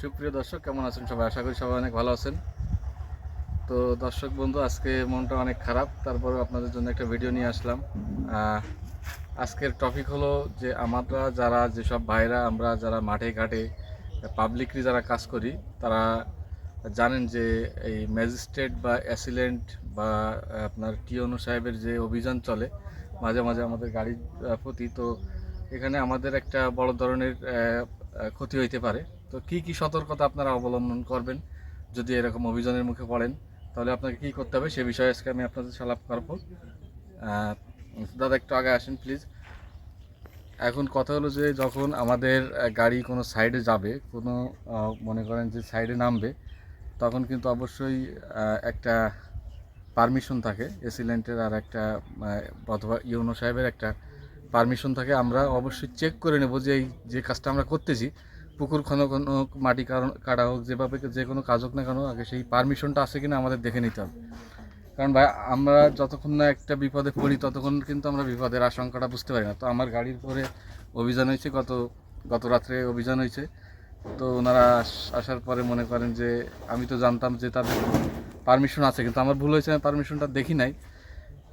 সুপ্রিয় দর্শক, কেমন আছেন সবাই? আশা করি সবাই অনেক ভালো আছেন। তো দর্শক বন্ধু, আজকে মনটা অনেক খারাপ তারপরে আপনাদের জন্য একটা ভিডিও নিয়ে আসলাম। আজকের টপিক হলো যে আমরা যারা, যেসব ভাইরা আমরা যারা মাঠে ঘাটে পাবলিকলি যারা কাজ করি, তারা জানেন যে এই ম্যাজিস্ট্রেট বা অ্যাসিলেন্ট বা আপনার টিওনো সাহেবের যে অভিযান চলে, মাঝে মাঝে আমাদের গাড়ির প্রতি, তো এখানে আমাদের একটা বড় ধরনের ক্ষতি হইতে পারে। তো কি কি সতর্কতা আপনারা অবলম্বন করবেন যদি এরকম অভিযানের মুখে পড়েন? তাহলে আপনাকে কি করতে হবে সে বিষয়ে আজকে আমি আপনাদের সালাপ করব। দাদা, একটু আগে আসেন প্লিজ এখন কথা হলো যে, যখন আমাদের গাড়ি কোনো সাইডে যাবে, কোনো মনে করেন যে সাইডে নামবে, তখন কিন্তু অবশ্যই একটা পারমিশন থাকে এসিলেন্টের আর একটা অথবা ইউনো সাহেবের একটা পারমিশন থাকে। আমরা অবশ্যই চেক করে নেব যে এই, যে কাজটা আমরা করতেছি পুকুর খনন হোক মাটি কারণ কাটা হোক, যেভাবে যে কোনো কাজ হোক না কেন, আগে সেই পারমিশনটা আছে কিনা আমাদের দেখে নিতে হবে। কারণ ভাই, আমরা যতক্ষণ না একটা বিপদে পড়ি, ততক্ষণ কিন্তু আমরা বিপদের আশঙ্কাটা বুঝতে পারি না। তো আমার গাড়ির পরে অভিযান হয়েছে গত গত রাত্রে অভিযান হয়েছে। তো ওনারা আস- আসার পরে মনে করেন যে, আমি তো জানতাম যে তাদের পারমিশন আছে, কিন্তু আমার ভুল হয়েছে, আমি পারমিশনটা দেখি নাই।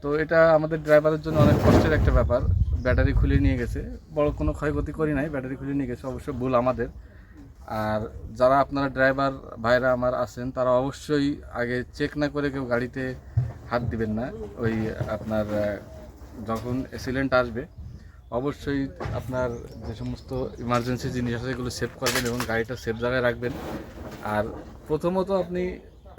তো এটা আমাদের ড্রাইভারের জন্য অনেক কষ্টের একটা ব্যাপার। ব্যাটারি খুলে নিয়ে গেছে। বড় কোনো ক্ষয়ক্ষতি করি নাই, ব্যাটারি খুলে নিয়ে গেছে, অবশ্য ভুল আমাদের। আর যারা আপনারা ড্রাইভার ভাইরা আমার আছেন, তারা অবশ্যই আগে চেক না করে কেউ গাড়িতে হাত দিবেন না। ওই আপনার যখন অ্যাক্সিডেন্ট আসবে, অবশ্যই আপনার যে সমস্ত ইমার্জেন্সি জিনিস আছে, এগুলো সেভ করবেন এবং গাড়িটা সেফ জায়গায় রাখবেন। আর প্রথমত আপনি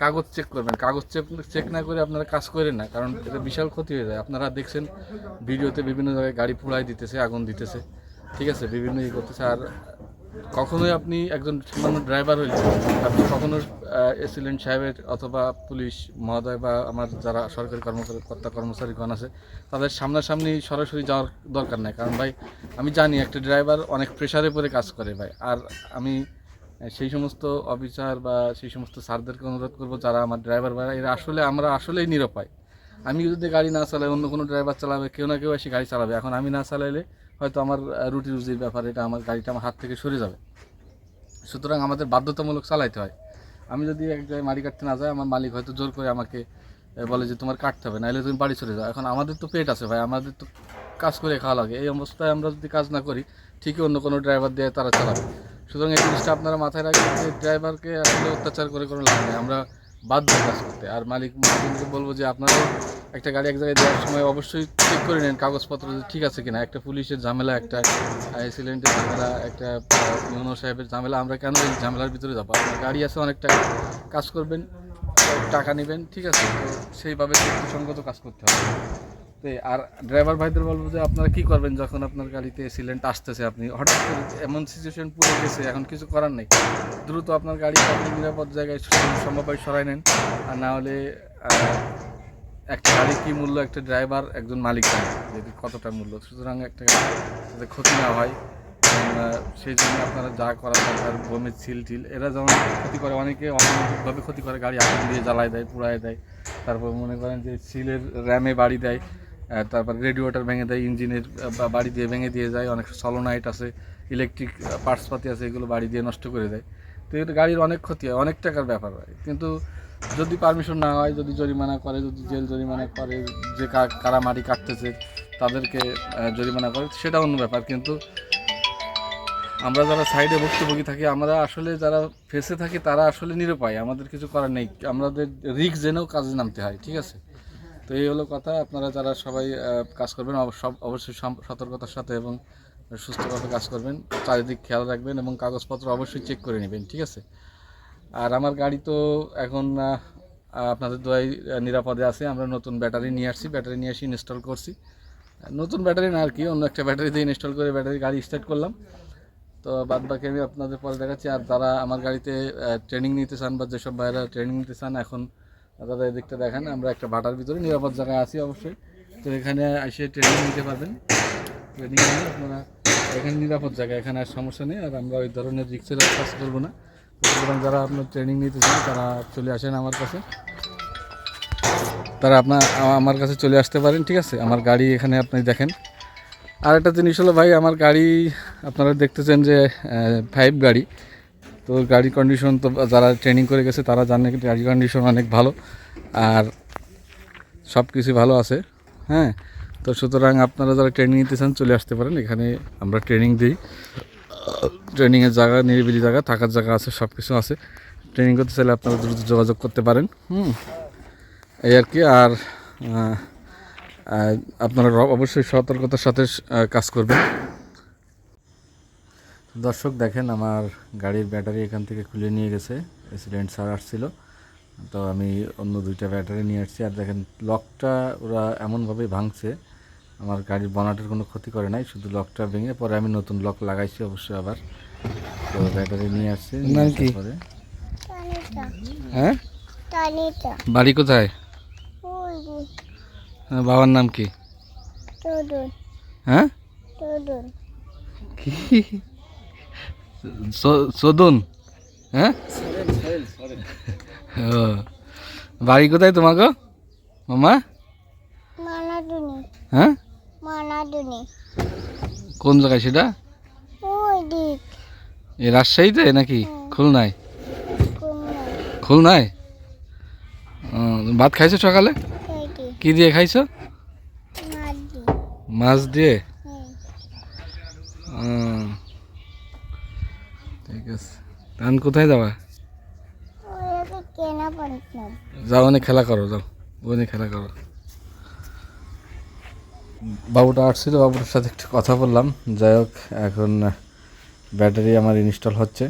কাগজ চেক করবেন। কাগজ চেক চেক না করে আপনারা কাজ করেন না, কারণ এটা বিশাল ক্ষতি হয়ে যায়। আপনারা দেখছেন, ভিডিওতে বিভিন্ন জায়গায় গাড়ি পুড়াই দিতেছে, আগুন দিতেছে। ঠিক আছে, বিভিন্ন ইয়ে করতেছে। আর কখনোই আপনি একজন সামান্য ড্রাইভার হইলে, আপনি কখনো এসিলেন্ট সাহেবের অথবা পুলিশ মহোদয় বা আমার যারা সরকারি কর্মকর্তা কর্মচারীগণ আছে, তাদের সামনাসামনি সরাসরি যাওয়ার দরকার নাই। কারণ ভাই, আমি জানি একটা ড্রাইভার অনেক প্রেশারে পরে কাজ করে ভাই। আর আমি সেই সমস্ত অফিসার বা সেই সমস্ত স্যারদেরকে অনুরোধ করব, যারা আমার ড্রাইভার ভাইরা এরা আসলে, আমরা আসলেই নিরপায় আমি যদি গাড়ি না চালাই, অন্য কোনো ড্রাইভার চালাবে, কেউ না কেউ এসে গাড়ি চালাবে। এখন আমি না চালাইলে হয়তো আমার রুটি রুজির ব্যাপার এটা আমার গাড়িটা আমার হাত থেকে সরে যাবে। সুতরাং আমাদের বাধ্যতামূলক চালাইতে হয়। আমি যদি এক জায়গায় মাটি কাটতে না যাই, আমার মালিক হয়তো জোর করে আমাকে বলে যে তোমার কাটতে হবে, নাহলে তুমি বাড়ি চলে যাও। এখন আমাদের তো পেট আছে ভাই, আমাদের তো কাজ করে খাওয়া লাগে। এই অবস্থায় আমরা যদি কাজ না করি, ঠিকই অন্য কোনো ড্রাইভার দিয়ে তারা চালাবে। সুতরাং এই জিনিসটা আপনারা মাথায় রাখবেন যে ড্রাইভারকে আসলে অত্যাচার করে কোনো লাভ নেই। আমরা বাধ্য কাজ করতে। আর মালিক মালিককে বলব যে আপনারা একটা গাড়ি এক জায়গায় দেওয়ার সময় অবশ্যই চেক করে নেন কাগজপত্র ঠিক আছে কিনা। একটা পুলিশের ঝামেলা, একটা অ্যাক্সিডেন্টের ঝামেলা, একটা ইউনো সাহেবের ঝামেলা। আমরা কেন এই ঝামেলার ভিতরে যাব? আপনার গাড়ি আছে অনেক টাকা কাজ করবেন, টাকা নেবেন, ঠিক আছে? তো সেইভাবে যুক্তিসঙ্গত কাজ করতে হবে। আর ড্রাইভার ভাইদের বলব যে আপনারা কি করবেন যখন আপনার গাড়িতে সিলেন্ট আসতেছে আপনি? হঠাৎ করে এমন সিচুয়েশন পুরো গেছে, এখন কিছু করার নেই। দ্রুত আপনার গাড়ি আপনি নিরাপদ জায়গায় সম্ভব হয় সরাই নেন। আর না হলে একটা গাড়ি কি মূল্য? একটা ড্রাইভার একজন মালিক যদি কতটা মূল্য। সুতরাং একটা গাড়ি যাতে ক্ষতি না হয় সেই জন্য আপনারা যা করা দরকার গমের ছিল টিল, এরা যেমন ক্ষতি করে, অনেকে অনেকভাবে ক্ষতি করে, গাড়ি আগুন দিয়ে জ্বালায় দেয়, পুড়ায় দেয়। তারপর মনে করেন যে সিলের র্যামে বাড়ি দেয়। তারপর রেডিওটার ভেঙে দেয়, ইঞ্জিনের বাড়ি দিয়ে ভেঙে দিয়ে যায়, অনেক সলোনাইট আছে ইলেকট্রিক পার্টসপাতি আছে, এগুলো বাড়ি দিয়ে নষ্ট করে দেয়। তো এটা গাড়ির অনেক ক্ষতি হয়, অনেক টাকার ব্যাপার হয়। কিন্তু যদি পারমিশন না হয়, যদি জরিমানা করে, যদি জেল জরিমানা করে, যে কারা মাটি কাটতেছে, তাদেরকে জরিমানা করে, সেটা অন্য ব্যাপার। কিন্তু আমরা যারা সাইডে ভুক্তভোগী থাকি, আমরা আসলে যারা ফেসে থাকি, তারা আসলে নিরুপায়। আমাদের কিছু করার নেই। আমাদের রিক্স জেনেও কাজে নামতে হয়, ঠিক আছে? তো এই হলো কথা। আপনারা যারা সবাই কাজ করবেন সব, অবশ্যই সতর্কতার সাথে এবং সুস্থভাবে কাজ করবেন। চারিদিক খেয়াল রাখবেন এবং কাগজপত্র অবশ্যই চেক করে নেবেন, ঠিক আছে? আর আমার গাড়ি তো এখন আপনাদের দোয়াই নিরাপদে আছে। আমরা নতুন ব্যাটারি নিয়ে আসছি, ব্যাটারি নিয়ে এসে ইনস্টল করছি। নতুন ব্যাটারি না আর কি, অন্য একটা ব্যাটারি দিয়ে ইনস্টল করে ব্যাটারি গাড়ি স্টার্ট করলাম। তো বাদ বাকি আমি আপনাদের পরে দেখাচ্ছি। আর যারা আমার গাড়িতে ট্রেনিং নিতে চান বা যেসব ভাইরা ট্রেনিং নিতে চান, এখন দাদা, এদিকটা দেখেন, আমরা একটা ভাটার ভিতরে নিরাপদ জায়গায় আছি অবশ্যই। তো এখানে এসে ট্রেনিং নিতে পারবেন। ট্রেনিং নিয়ে আপনারা এখানে নিরাপদ জায়গা এখানে আর সমস্যা নেই। আর আমরা ওই ধরনের রিক্সের কাজ করব না। সুতরাং যারা আপনার ট্রেনিং নিতে চান, তারা চলে আসেন আমার কাছে। তারা আপনার, আমার কাছে চলে আসতে পারেন, ঠিক আছে? আমার গাড়ি এখানে আপনি দেখেন। আর একটা জিনিস হলো ভাই, আমার গাড়ি, আপনারা দেখতেছেন যে ফাইভ গাড়ি। তো গাড়ির কন্ডিশন তো যারা ট্রেনিং করে গেছে, তারা জানে গাড়ির কন্ডিশন অনেক ভালো আর সব কিছু ভালো আছে। হ্যাঁ তো সুতরাং আপনারা যারা ট্রেনিং নিতে চান, চলে আসতে পারেন। এখানে আমরা ট্রেনিং দিই। ট্রেনিংয়ের জায়গা, নিরিবিলি জায়গা, থাকার জায়গা আছে সব কিছু আছে। ট্রেনিং করতে চাইলে আপনারা দ্রুত যোগাযোগ করতে পারেন। হুম, এই আর কি। আর আপনারা অবশ্যই সতর্কতার সাথে কাজ করবেন। দর্শক দেখেন আমার গাড়ির ব্যাটারি এখান থেকে খুলে নিয়ে গেছে। অ্যাক্সিডেন্ট সার আসছিল। তো আমি অন্য দুইটা ব্যাটারি নিয়ে আসছি। আর দেখেন লকটা ওরা এমনভাবে ভাঙছে। আমার গাড়ির বনাটের কোনো ক্ষতি করে নাই শুধু লকটা ভেঙে পরে আমি নতুন লক লাগাইছি অবশ্যই আবার। তো ব্যাটারি নিয়ে আসছি? পরে। হ্যাঁ? বাড়ি কোথায়? হ্যাঁ, বাবার নাম কি? হ্যাঁ? কি? সদন হ্যাঁ? ও বাড়ি কোথায় তোমাকে? মামা? হ্যাঁ? কোন জায়গায় সেটা? এই রাজশাহীতে নাকি? খুলনায়? কুমড়া খুলনায়? ও, ভাত খাইছো সকালে? কি দিয়ে খাইছো? মাছ দিয়ে হ্যাঁ ও, ঠিক আছে। কোথায় যাবা? যাও ওখানে খেলা করো, যাও। খেলা করো। বাবুটা আসছিল, বাবুটার সাথে একটু কথা বললাম। যাই হোক, এখন ব্যাটারি আমার ইনস্টল হচ্ছে।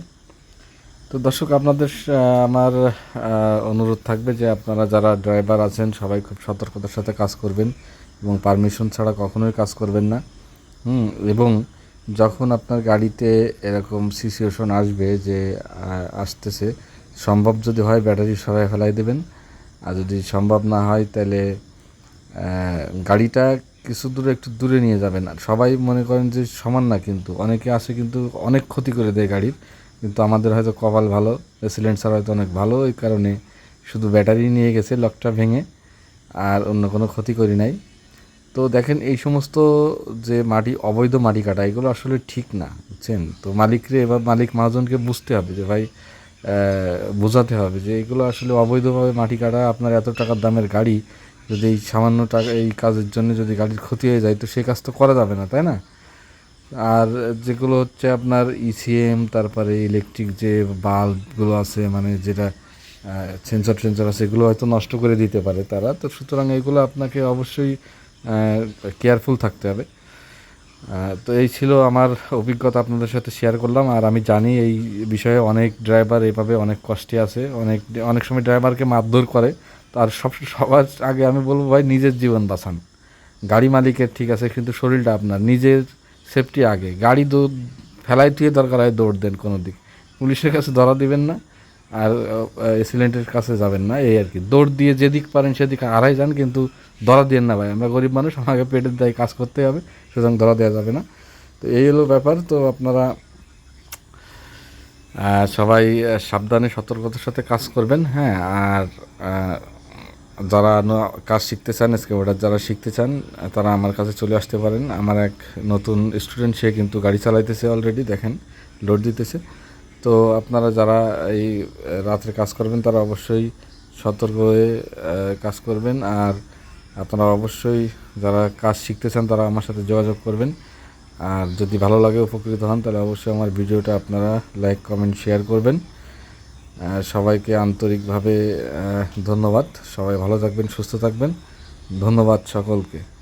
তো দর্শক, আপনাদের আমার অনুরোধ থাকবে যে আপনারা যারা ড্রাইভার আছেন, সবাই খুব সতর্কতার সাথে কাজ করবেন এবং পারমিশন ছাড়া কখনোই কাজ করবেন না। হুম, এবং যখন আপনার গাড়িতে এরকম সিচুয়েশন আসবে যে আসতেছে, সম্ভব যদি হয় ব্যাটারি সবাই ফেলাই দেবেন। আর যদি সম্ভব না হয় তাহলে গাড়িটা কিছু দূরে একটু দূরে নিয়ে যাবেন। আর সবাই মনে করেন যে সমান না কিন্তু, অনেকে আসে কিন্তু অনেক ক্ষতি করে দেয় গাড়ির। কিন্তু আমাদের হয়তো কপাল ভালো সিলিন্ডার হয়তো অনেক ভালো এই কারণে শুধু ব্যাটারি নিয়ে গেছে, লকটা ভেঙে, আর অন্য কোনো ক্ষতি করি নাই। তো দেখেন, এই সমস্ত যে মাটি, অবৈধ মাটি কাটা, এগুলো আসলে ঠিক না, বুঝছেন? তো মালিকরে এবার, মালিক মহাজনকে বুঝতে হবে যে, ভাই বোঝাতে হবে যে, এগুলো আসলে অবৈধভাবে মাটি কাটা, আপনার এত টাকার দামের গাড়ি, যদি এই সামান্য টাকা, এই কাজের জন্য যদি গাড়ির ক্ষতি হয়ে যায়, তো সেই কাজ তো করা যাবে না, তাই না? আর যেগুলো হচ্ছে আপনার ইসিএম তারপরে ইলেকট্রিক যে বাল্বগুলো আছে মানে যেটা সেন্সর টেন্সর আছে, এগুলো হয়তো নষ্ট করে দিতে পারে তারা। তো সুতরাং এগুলো আপনাকে অবশ্যই কেয়ারফুল থাকতে হবে। তো এই ছিল আমার অভিজ্ঞতা আপনাদের সাথে শেয়ার করলাম। আর আমি জানি এই বিষয়ে অনেক ড্রাইভার এভাবে অনেক কষ্টে আছে। অনেক অনেক সময় ড্রাইভারকে মারধর করে। তো আর সব, সবার আগে আমি বলব ভাই, নিজের জীবন বাঁচান। গাড়ি মালিকের ঠিক আছে, কিন্তু শরীরটা আপনার। নিজের সেফটি আগে। গাড়ি দৌড় ফেলাই দিয়ে দরকার হয় দৌড় দেন কোনো দিক। পুলিশের কাছে ধরা দিবেন না। আর এসিলেন্টের কাছে যাবেন না, এই আর কি। দৌড় দিয়ে যেদিক পারেন সেদিক আড়াই যান, কিন্তু ধরা দিয়েন না ভাই। আমরা গরিব মানুষ, আমাকে পেটের দায় কাজ করতে হবে, সুতরাং ধরা দেওয়া যাবে না। তো এই হলো ব্যাপার। তো আপনারা সবাই সাবধানে, সতর্কতার সাথে কাজ করবেন হ্যাঁ। আর যারা কাজ শিখতে চান স্কেবোর্ডার যারা শিখতে চান, তারা আমার কাছে চলে আসতে পারেন। আমার এক নতুন স্টুডেন্ট সে কিন্তু গাড়ি চালাইতেছে অলরেডি দেখেন লোড দিতেছে। তো আপনারা যারা এই রাত্রে কাজ করবেন, তারা অবশ্যই সতর্ক হয়ে কাজ করবেন। আর আপনারা অবশ্যই যারা কাজ শিখতে চান, তারা আমার সাথে যোগাযোগ করবেন। আর যদি ভালো লাগে, উপকৃত হন, তাহলে অবশ্যই আমার ভিডিওটা আপনারা লাইক, কমেন্ট, শেয়ার করবেন। সবাইকে আন্তরিকভাবে ধন্যবাদ। সবাই ভালো থাকবেন, সুস্থ থাকবেন। ধন্যবাদ সকলকে।